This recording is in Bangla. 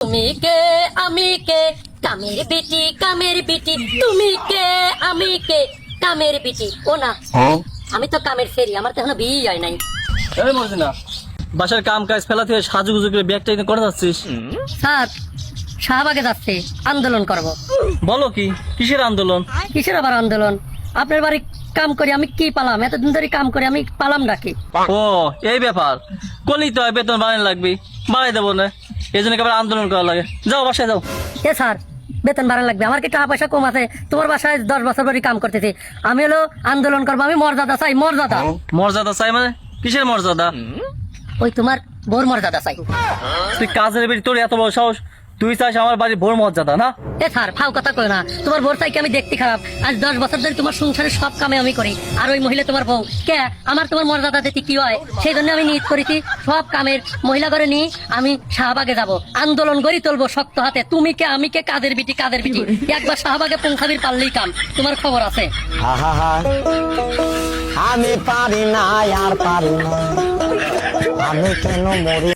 তুমি কে? আমি কে? কামের বিটি কামের বিটি তুমি কে? আমি কে? কামের বিটি ও না। আমি তো কামের ফেরি আমার তো এখনও বিয়ে হয় নাই। এই মর্জিনা বাসার কাম কাজ ফেলা থেকে সাজু গুজু করে ব্যাগটা এনে করে যাচ্ছিস? স্যার শাহবাগে যাচ্ছে আন্দোলন করব। বলো কি কিসের আন্দোলন? কিসের আবার আন্দোলন? আপনার বাড়ি কাম করি আমি কি পালাম? এতদিন ধরে কাম করি আমি পালাম ডাকি ও এই ব্যাপার। কলি তো বেতন বাড়ানো লাগবে। বাড়াই দেবো না। এই জন্য আবার আন্দোলন করা লাগে। যাও বাসায় যাও। এ স্যার বেতন বাড়া লাগবে আমার কি টাকা পয়সা কম আছে? তোমার বাসায় দশ বছর ধরে কাম করতেছি। আমি হলো আন্দোলন করব আমি মর্যাদা চাই মর্যাদা। মর্যাদা চাই মানে? কিসের মর্যাদা? ওই তোমার বোর মর্যাদা চাই। তুই কাজের বেড়ি তোর এত বড় সাহস তুই চাস আমার বাড়ির ভোর মর্যাদা না? এ স্যার ফাও কথা কই না। তোমার বোর চাইকে আমি দেখতে খারাপ। আজ দশ বছর ধরে তোমার সংসারের সব কামে আমি করি। আর ওই মহিলা তোমার বউ। কে? আমার তোমার মর্যাদা দিতে কি হয় সেই জন্য আমি নিজ করেছি। সব কামের মহিলা করে নিয়ে আমি শাহবাগে যাব। আন্দোলন গড়ি তুলবো শক্ত হাতে। তুমি কে আমি কে কাদের বিটি কাদের বিটি? একবার শাহবাগে পৌঁছাবির পারলেই কাম। তোমার খবর আছে? আমি পারি না আর পারি না আমি কেন মরি?